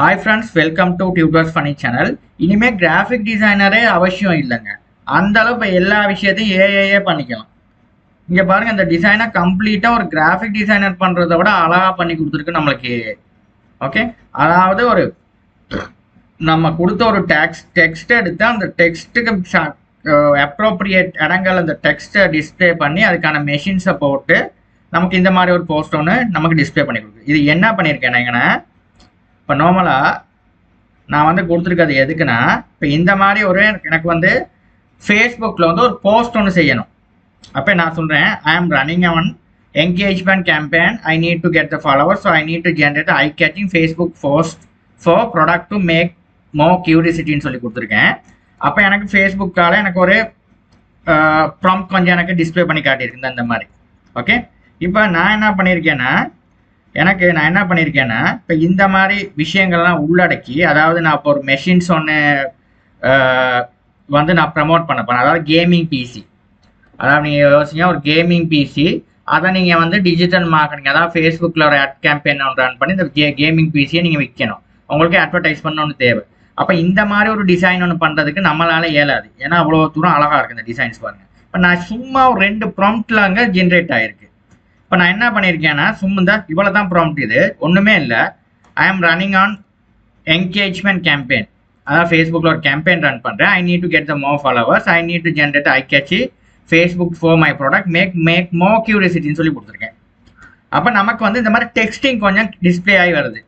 Hi friends welcome to tutors funny channel இனிமேல் graphic டிசைனரே அவசியம் இல்லைங்க. அந்த அளவு இப்போ எல்லா விஷயத்தையும் ஏஏஏ பண்ணிக்கலாம். இங்கே பாருங்கள் இந்த டிசைனை கம்ப்ளீட்டாக ஒரு கிராஃபிக் டிசைனர் பண்ணுறத விட அழகாக பண்ணி கொடுத்துருக்கு நம்மளுக்கு. ஓகே அதாவது ஒரு நம்ம கொடுத்த ஒரு டெக்ஸ்ட் டெக்ஸ்ட் எடுத்து அந்த டெக்ஸ்ட்டுக்கு அப்ரோப்ரியேட் இடங்கள் அந்த டெக்ஸ்ட்டை டிஸ்ப்ளே பண்ணி அதுக்கான மெஷின்ஸை போட்டு நமக்கு இந்த மாதிரி ஒரு போஸ்ட் ஒன்று நமக்கு டிஸ்ப்ளே பண்ணி கொடுக்குது. இது என்ன பண்ணியிருக்கேன் நான்? இப்போ நார்மலாக நான் வந்து கொடுத்துருக்கிறது எதுக்குன்னா இப்போ இந்த மாதிரி ஒரு எனக்கு வந்து ஃபேஸ்புக்கில் வந்து ஒரு போஸ்ட் ஒன்று செய்யணும். அப்போ நான் சொல்கிறேன் I am running an engagement campaign I need to get the followers so I need to generate eye catching Facebook post for product to make more கியூரிசிட்டின்னு சொல்லி கொடுத்துருக்கேன். அப்போ எனக்கு ஃபேஸ்புக்கால் எனக்கு ஒரு ப்ராம்ப்ட் கொஞ்சம் எனக்கு டிஸ்பிளே பண்ணி காட்டியிருக்கு. அந்த மாதிரி. ஓகே இப்போ நான் என்ன பண்ணியிருக்கேன்னா எனக்கு நான் என்ன பண்ணியிருக்கேன்னா இப்போ இந்த மாதிரி விஷயங்கள்லாம் உள்ளடக்கி அதாவது நான் இப்போ ஒரு மெஷின்ஸ் ஒன்று வந்து நான் ப்ரமோட் பண்ண போகிறேன் அதாவது கேமிங் பிசி அதாவது நீங்கள் யோசிங்க ஒரு கேமிங் பிசி அதை நீங்கள் வந்து டிஜிட்டல் மார்க்கெட்டிங் அதாவது ஃபேஸ்புக்கில் ஒரு அட் கேம்பெயின் ஒன்று ரன் பண்ணி இந்த கே கேமிங் பிசியை நீங்கள் விற்கணும் உங்களுக்கு அட்வர்டைஸ் பண்ணணும்னு ஒன்று தேவை. அப்போ இந்த மாதிரி ஒரு டிசைன் ஒன்று பண்ணுறதுக்கு நம்மளால இயலாது. ஏன்னா அவ்வளோ தூரம் அழகாக இருக்குது இந்த டிசைன்ஸ் பாருங்கள் இப்போ நான் சும்மா ஒரு ரெண்டு ப்ராம்ப்டில் அங்கே ஜென்ரேட் ஆகிருக்கு இப்போ நான் என்ன பண்ணியிருக்கேன்னா சும்மா தான் இவ்வளோ தான் ப்ராம்ப்ட் இது. ஒன்றுமே இல்லை. ஐ am running on engagement campaign அதான் ஃபேஸ்புக்கில் ஒரு கேம்பெயின் ரன் பண்ணுறேன் I need to get the more followers I need to generate eye catchy Facebook for my product make make more கியூரியாசிட்டின்னு சொல்லி கொடுத்துருக்கேன். அப்போ நமக்கு வந்து இந்த மாதிரி டெக்ஸ்டிங் கொஞ்சம் டிஸ்பிளே ஆகி வருது.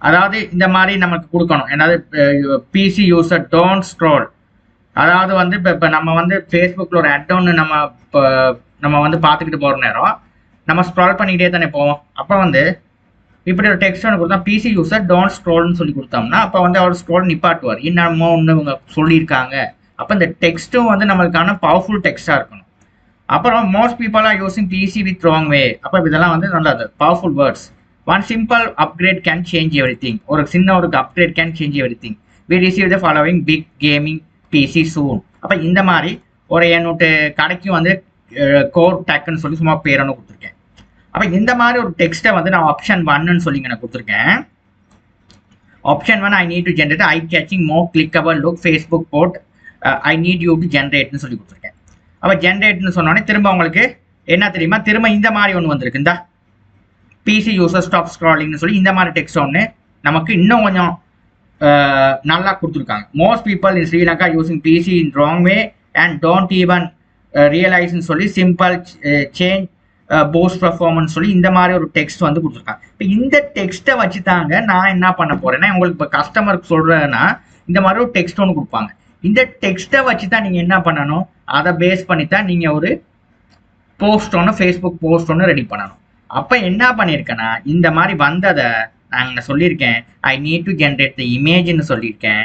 அதாவது இந்த மாதிரி நமக்கு கொடுக்கணும். ஏதாவது பிசி யூசர் டோன்ட் ஸ்க்ரோல் அதாவது வந்து இப்போ இப்போ நம்ம வந்து ஃபேஸ்புக்கில் ஒரு அட் ஒன்று நம்ம இப்போ நம்ம வந்து பார்த்துக்கிட்டு போகிற நேரம் நம்ம ஸ்க்ரால் பண்ணிக்கிட்டே தானே போவோம். அப்போ வந்து இப்படி ஒரு டெக்ஸ்ட் ஒன்று கொடுத்தா பிசி யூசர் டோன்ட் ஸ்க்ரோல்னு சொல்லி கொடுத்தோம்னா அப்போ வந்து அவர் ஸ்க்ரோல் நிப்பாட்டுவார். இன்னமோ ஒன்று இவங்க சொல்லியிருக்காங்க. அப்போ இந்த டெக்ஸ்ட்டும் வந்து நம்மளுக்கான பவர்ஃபுல் டெக்ஸ்ட்டாக இருக்கணும். அப்புறம் most people are using PC with wrong way அப்போ இதெல்லாம் வந்து நல்லது powerful words one simple upgrade can change everything ஒரு சின்ன ஒரு upgrade can change everything we receive the following big gaming PC soon அப்போ இந்த மாதிரி ஒரு என்னோட கடைக்கு வந்து கோர் டேக்குன்னு சொல்லி சும்மா பேர் ஒன்று கொடுத்துருக்கேன். அப்போ இந்த மாதிரி ஒரு டெக்ஸ்ட்டை வந்து நான் ஆப்ஷன் ஒன்னு சொல்லி நான் கொடுத்துருக்கேன். Option one I need to generate eye catching more clickable look Facebook post I need you to ஜென்ரேட்னு சொல்லி கொடுத்துருக்கேன். அப்போ ஜென்ரேட்னு சொன்னோடனே திரும்ப உங்களுக்கு என்ன தெரியுமா? திரும்ப இந்த மாதிரி ஒன்று வந்திருக்கு. இந்த. பிசி யூசர் ஸ்டாப் ஸ்க்ராலிங்னு சொல்லி இந்த மாதிரி டெக்ஸ்ட் ஒன்று நமக்கு இன்னும் கொஞ்சம் நல்லா கொடுத்துருக்காங்க. Most people in Sri Lanka using PC in wrong way and don't even ரியலைஸ்ன்னு சொல்லி சிம்பிள் சேஞ்ச் போஸ்ட் பர்ஃபார்மன்ஸ் சொல்லி இந்த மாதிரி ஒரு டெக்ஸ்ட் வந்து கொடுத்துருக்காங்க. இப்போ இந்த டெக்ஸ்ட்டை வச்சு தாங்க நான் என்ன பண்ண போறேன்னா உங்களுக்கு இப்போ கஸ்டமருக்கு சொல்றேன்னா இந்த மாதிரி ஒரு டெக்ஸ்ட் ஒன்று கொடுப்பாங்க. இந்த டெக்ஸ்ட்டை வச்சு தான் நீங்கள் என்ன பண்ணணும்? அதை பேஸ் பண்ணி தான் நீங்கள் ஒரு போஸ்ட் ஒன்று ஃபேஸ்புக் போஸ்ட் ஒன்று ரெடி பண்ணணும். அப்போ என்ன பண்ணியிருக்கேன்னா இந்த மாதிரி வந்ததை நாங்கள் சொல்லியிருக்கேன். I need to generate the இமேஜ்னு சொல்லியிருக்கேன்.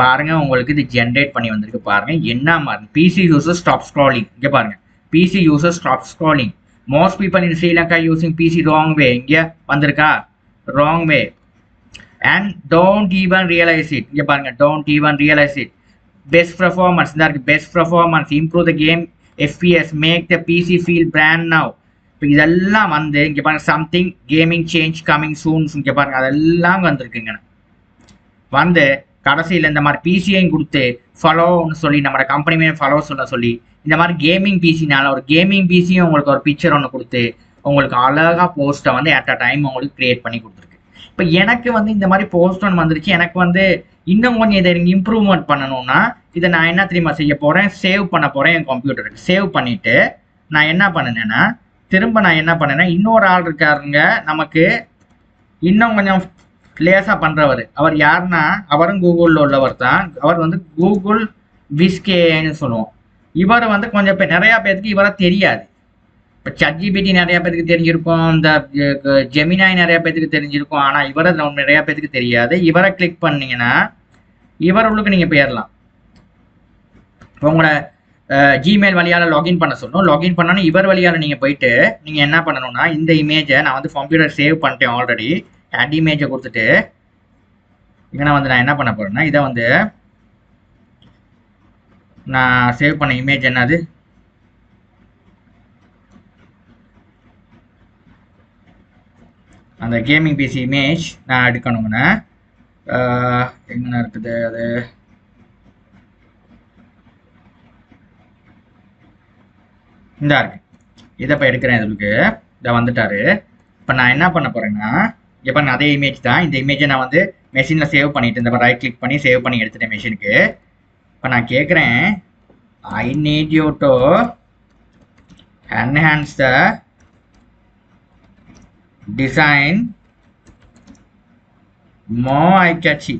பாருங்க உங்களுக்கு இது ஜென்ரேட் பண்ணி வந்திருக்கு பாருங்க. என்ன மாதிரி பிசி யூசர் ஸ்டாப் ஸ்க்ராலிங் இங்கே பாருங்க. PC user stop scrolling most people இன் ஸ்ரீலங்கா யூசிங் பிசி ராங் வே இங்கே வந்திருக்கா? Wrong way and don't even realise it இங்கே பாருங்க don't even realise it best performance இந்த இருக்கு best performance improve the game FPS make the PC feel brand now இப்போ இதெல்லாம் வந்து இங்கே பாருங்க சம்திங் கேமிங் சேஞ்ச் கமிங் சூன்ஸ் இங்கே பாருங்க அதெல்லாம் வந்திருக்குங்க. வந்து கடைசியில் இந்த மாதிரி பிசியையும் கொடுத்து ஃபாலோன்னு சொல்லி நம்ம கம்பெனியுமே ஃபாலோ சொல்ல சொல்லி இந்த மாதிரி கேமிங் பிசினால ஒரு கேமிங் பிசியும் உங்களுக்கு ஒரு பிக்சர் ஒன்று கொடுத்து உங்களுக்கு அழகாக போஸ்ட்டை வந்து அட் அ டைம் உங்களுக்கு கிரியேட் பண்ணி கொடுத்துருக்கு. இப்போ எனக்கு வந்து இந்த மாதிரி போஸ்ட் ஒன்று வந்துருச்சு. எனக்கு வந்து இன்னும் கொஞ்சம் இதை இம்ப்ரூவ்மெண்ட் பண்ணணும்னா இதை நான் என்ன தெரியுமா செய்ய போகிறேன் சேவ் பண்ண போகிறேன் என் கம்ப்யூட்டருக்கு சேவ் பண்ணிவிட்டு நான் என்ன பண்ணினேன்னா திரும்ப நான் என்ன பண்ணேன்னா இன்னொரு ஆள் இருக்காருங்க நமக்கு இன்னும் கொஞ்சம் லேசாக பண்ணுறவர் அவர் யாருன்னா அவரும் கூகுளில் உள்ளவர் தான். அவர் வந்து கூகுள் விஸ்கேன்னு சொல்லுவோம். இவர் வந்து கொஞ்சம் இப்போ நிறையா பேருக்கு இவரை தெரியாது. இப்போ சட்ஜிபிடி நிறைய பேருக்கு தெரிஞ்சிருக்கும். இந்த ஜெமினாய் நிறைய பேருக்கு தெரிஞ்சிருக்கும். ஆனால் இவரை நிறைய பேருக்கு தெரியாது. இவரை கிளிக் பண்ணீங்கன்னா இவர் உள்ளுக்கு நீங்கள் போயிடலாம் உங்களோட ஜிமெயில் வழியால் லாகின் பண்ண சொல்லணும். லாகின் பண்ணோன்னு இவர் வழியால் நீங்கள் போயிட்டு நீங்கள் என்ன பண்ணணும்னா இந்த இமேஜை நான் வந்து கம்ப்யூட்டர் சேவ் பண்ணிட்டேன் ஆல்ரெடி ஆட் இமேஜை கொடுத்துட்டு இங்கே வந்து நான் என்ன பண்ண போகிறேன்னா இதை வந்து நான் சேவ் பண்ண இமேஜ் என்னது? அந்த கேமிங் பிசி இமேஜ் நான் எடுக்கணுங்கண்ணா என்ன இருக்குது அது? இந்தா இருக்கு. இதை இப்போ எடுக்கிறேன் இதுக்கு இதை வந்துட்டாரு. இப்போ நான் என்ன பண்ண போறேன்னா இப்போ பாருங்க அதே இமேஜ் தான். இந்த இமேஜை நான் வந்து மெஷினில் சேவ் பண்ணிட்டு இந்த ரைட் கிளிக் பண்ணி சேவ் பண்ணி எடுத்துட்டேன் மெஷினுக்கு இப்போ நான் கேட்குறேன் I need you to enhance the design more eye catchy.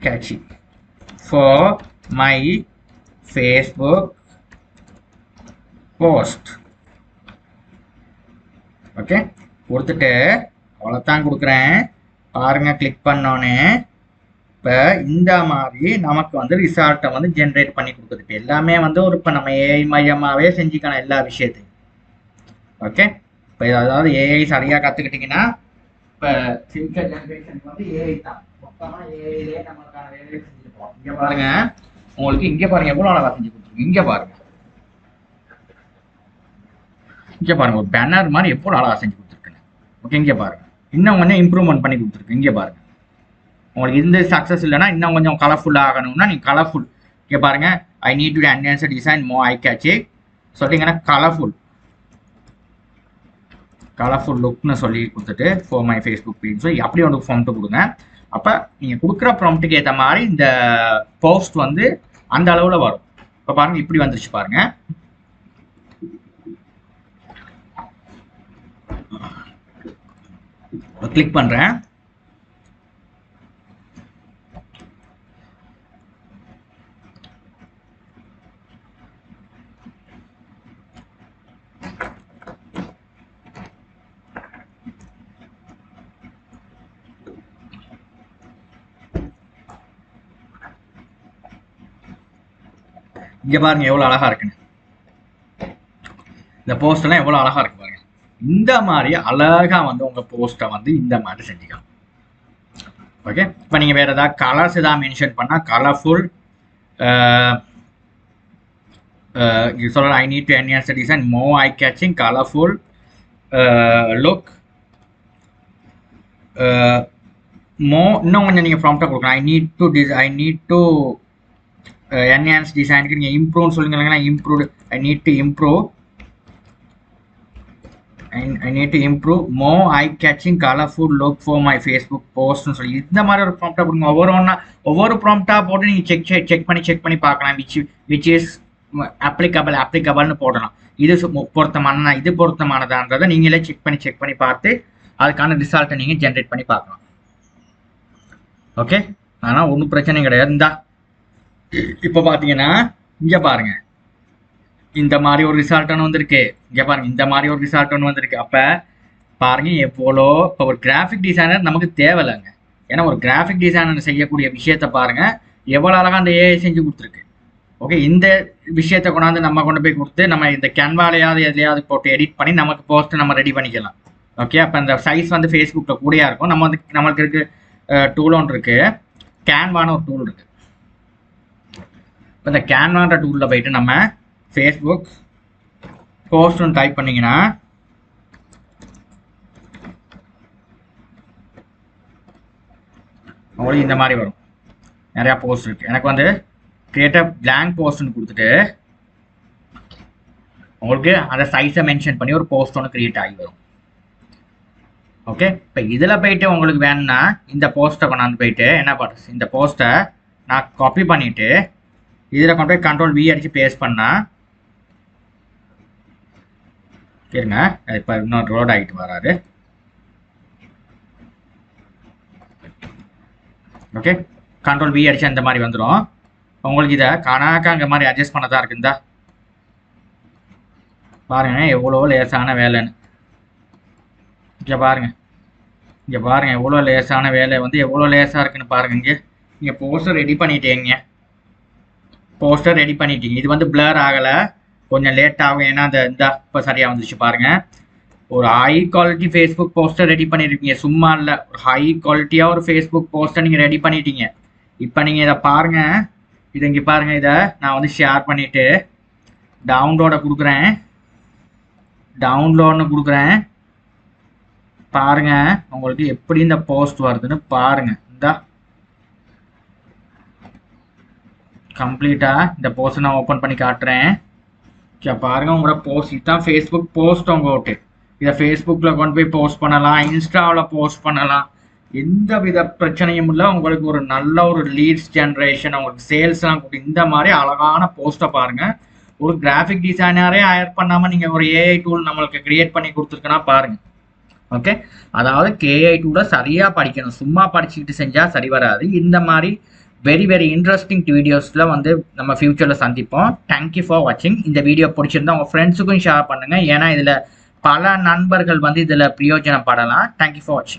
Catchy. For my Facebook post. Okay? கொடுத்துட்டு அவ்வளோத்தான் கொடுக்குறேன். பாருங்க கிளிக் பண்ணோன்னே இப்போ இந்த மாதிரி நமக்கு வந்து ரிசார்ட்டை வந்து ஜென்ரேட் பண்ணி கொடுக்குது. இப்போ எல்லாமே வந்து ஒரு இப்போ நம்ம ஏஐ மையமாகவே செஞ்சுக்கணும் எல்லா விஷயத்தையும். ஓகே? இப்போ அதாவது ஏஐ சரியாக கற்றுக்கிட்டிங்கன்னா இப்போ ஃபியூச்சர் ஜென்ரேஷனுக்கு வந்து ஏஐ தான். மொத்தமாக ஏஐலே நம்மளுக்கான வேலையை செஞ்சுருப்போம் இங்கே பாருங்கள் உங்களுக்கு இங்கே பாருங்கள் எவ்வளோ அழகாக செஞ்சு கொடுத்துருக்கு இங்கே பாருங்கள் இங்கே பாருங்க ஒரு பேனர் மாதிரி எப்போ அழகாக செஞ்சு கொடுத்துருக்கேன். ஓகே இங்கே பாருங்க. இன்னும் கொஞ்சம் இம்ப்ரூவ்மெண்ட் பண்ணி கொடுத்துருக்கு இங்கே பாருங்க. உங்களுக்கு இந்த சக்ஸஸ் இல்லைன்னா இன்னும் கொஞ்சம் கலர்ஃபுல்லாக ஆகணும்னா நீங்கள் கலர்ஃபுல் இங்கே பாருங்க I need to enhance design more eye catchy சொல்லிங்கன்னா colourful colourful லுக்னு சொல்லி கொடுத்துட்டு for my Facebook page so அப்படி ஒன்று கொடுங்க. அப்போ நீங்கள் கொடுக்குற ப்ராம்ப்ட்டுக்கு ஏற்ற மாதிரி இந்த போஸ்ட் வந்து அந்த அளவில் வரும். இப்போ பாருங்கள் இப்படி வந்துருச்சு பாருங்கள் கிளிக் பண்ணுறேன் இங்க பாருங்க எவ்வளவு அழகா இருக்குன்னு. இந்த போஸ்ட் எல்லாம் எவ்வளவு அழகா இருக்கு இந்த மாதிரி அழகா வந்து உங்க போஸ்ட்டை வந்து இந்த மாதிரி செஞ்சுக்கலாம். ஓகே இப்போ நீங்க வேற ஏதாவது கலர்ஸ் ஏதாவது மென்ஷன் பண்ணா கலர்ஃபுல் சொல்ற I need to enhance design more eye catching colourful look மோ இன்னும் கொஞ்சம் நீங்கள் ப்ராம்ப்டாக கொடுக்கலாம். I need to dis I need to enhance டிசைனுக்கு நீங்கள் இம்ப்ரூவ்னு சொல்லுங்க சொல்லுங்களேன் improve I need to improve I need to improve more eye catching colourful look for my Facebook போஸ்ட்னு சொல்லி. இந்த மாதிரி ஒரு ப்ராம்ப்டா கொடுங்க. ஒவ்வொரு ஒன்றா ஒவ்வொரு ப்ராம்ப்டா போட்டு நீங்கள் செக் செக் பண்ணி செக் பண்ணி பார்க்கலாம். விச் விச் இஸ் அப்ளிகபிள் அப்ளிகபிள்னு போடலாம். இது சு- பொருத்தமான இது பொருத்தமானதான்றதை நீங்களே செக் பண்ணி செக் பண்ணி பார்த்து அதுக்கான ரிசல்ட்டை நீங்கள் ஜென்ரேட் பண்ணி பார்க்கலாம். ஓகே ஆனால் ஒன்றும் பிரச்சனை கிடையாது. இந்தா இப்போ பார்த்தீங்கன்னா இங்கே பாருங்கள் இந்த மாதிரி ஒரு ரிசல்ட் ஒன்று வந்திருக்கு. இங்கே பாருங்க இந்த மாதிரி ஒரு ரிசல்ட் ஒன்று வந்திருக்கு. அப்போ பாருங்க எவ்வளோ இப்போ ஒரு கிராஃபிக் டிசைனர் நமக்கு தேவையில்லைங்க. ஏன்னா ஒரு கிராஃபிக் டிசைனர் செய்யக்கூடிய விஷயத்த பாருங்க எவ்வளோ அழகாக அந்த ஏஐ செஞ்சு கொடுத்துருக்கு. ஓகே இந்த விஷயத்தை கொண்டாந்து நம்ம கொண்டு போய் கொடுத்து நம்ம இந்த கேன்வாலையாவது எதையாவது போட்டு எடிட் பண்ணி நமக்கு போஸ்ட் நம்ம ரெடி பண்ணிக்கலாம். ஓகே அப்போ அந்த சைஸ் வந்து ஃபேஸ்புக்கில் கூடயா இருக்கும். நம்ம வந்து நம்மளுக்கு இருக்கு டூல் ஒன்று இருக்கு. கேன்வான ஒரு டூல் இருக்கு. இப்போ இந்த கேன்வான்ற டூலில் போயிட்டு நம்ம ஃபேஸ்புக் போஸ்ட்னு டைப் பண்ணிங்கன்னா உங்களுக்கு இந்த மாதிரி வரும். நிறையா போஸ்ட் இருக்கு. எனக்கு வந்து கிரியேட் பிளாங்க் போஸ்ட்னு கொடுத்துட்டு உங்களுக்கு அந்த சைஸை மென்ஷன் பண்ணி ஒரு போஸ்ட் ஒன்று கிரியேட் ஆகி வரும். ஓகே இப்போ இதில் போயிட்டு உங்களுக்கு வேணும்னா இந்த போஸ்ட்டை கொண்டாந்து போயிட்டு என்ன பண்ணுறது இந்த போஸ்ட்டை நான் காப்பி பண்ணிவிட்டு இதில் கொண்டு போய் கண்ட்ரோல் வி அடித்து பேஸ்ட் பண்ணால் இருங்க இப்போ இன்னொரு ரோட் ஆகிட்டு வராரு ஓகே கண்ட்ரோல் வி அடிச்சா இந்த மாதிரி வந்துடும் உங்களுக்கு இதை கணக்கா இந்த மாதிரி அட்ஜஸ்ட் பண்ணதா இருக்குந்தா? பாருங்க எவ்வளோ லேசான வேலைன்னு. இங்கே பாருங்க. இங்கே பாருங்க எவ்வளோ லேசான வேலை வந்து எவ்வளோ லேசாக இருக்குன்னு பாருங்க இங்கே. இங்கே போஸ்டர் ரெடி பண்ணிட்டீங்க. போஸ்டர் ரெடி பண்ணிட்டீங்க. இது வந்து பிளர் ஆகலை. கொஞ்சம் லேட் ஆகும். ஏன்னா அந்த இந்த இப்போ சரியாக வந்துச்சு பாருங்க. ஒரு high quality Facebook poster ready பண்ணியிருக்கீங்க சும்மா இல்லை. ஒரு ஹை குவாலிட்டியாக ஒரு ஃபேஸ்புக் போஸ்டர் நீங்கள் ரெடி பண்ணிட்டீங்க. இப்போ நீங்கள் இதை பாருங்க. இதை இங்கே பாருங்க இதை. நான் வந்து ஷேர் பண்ணிட்டு டவுன்லோடை கொடுக்குறேன். டவுன்லோடுன்னு கொடுக்குறேன். பாருங்க. உங்களுக்கு எப்படி இந்த போஸ்ட் வருதுன்னு பாருங்க. இந்த. கம்ப்ளீட்டாக இந்த போஸ்ட் நான் ஓப்பன் பண்ணி காட்டுறேன். பாருங்கள் பாருங்க உங்களோட போஸ்ட் இதுதான் ஃபேஸ்புக் போஸ்ட் உங்கள்கிட்ட. இதை ஃபேஸ்புக்கில் கொண்டு போய் போஸ்ட் பண்ணலாம் இன்ஸ்டாவில் போஸ்ட் பண்ணலாம். எந்த வித பிரச்சனையும் இல்லை. உங்களுக்கு ஒரு நல்ல ஒரு லீட்ஸ் ஜென்ரேஷன் உங்களுக்கு சேல்ஸ்லாம் கொடுத்து இந்த மாதிரி அழகான போஸ்ட்டை பாருங்கள் ஒரு கிராஃபிக் டிசைனரே ஹயர் பண்ணாமல் நீங்கள் ஒரு ஏஐ டூல் நம்மளுக்கு கிரியேட் பண்ணி கொடுத்துருக்குன்னா பாருங்கள் ஓகே அதாவது கேஐ டூவில் சரியாக படிக்கணும். சும்மா படிச்சுக்கிட்டு செஞ்சால் சரி வராது. இந்த மாதிரி வெரி வெரி இன்ட்ரெஸ்டிங் வீடியோஸில் வந்து நம்ம ஃப்யூச்சரில் சந்திப்போம். தேங்க்யூ ஃபார் வாட்சிங் இந்த வீடியோ பிடிச்சிருந்தா உங்கள் ஃப்ரெண்ட்ஸுக்கும் ஷேர் பண்ணுங்கள் ஏன்னா இதில் பல நண்பர்கள் வந்து இதில் பிரயோஜனப்படலாம். தேங்க்யூ ஃபார் வாட்சிங்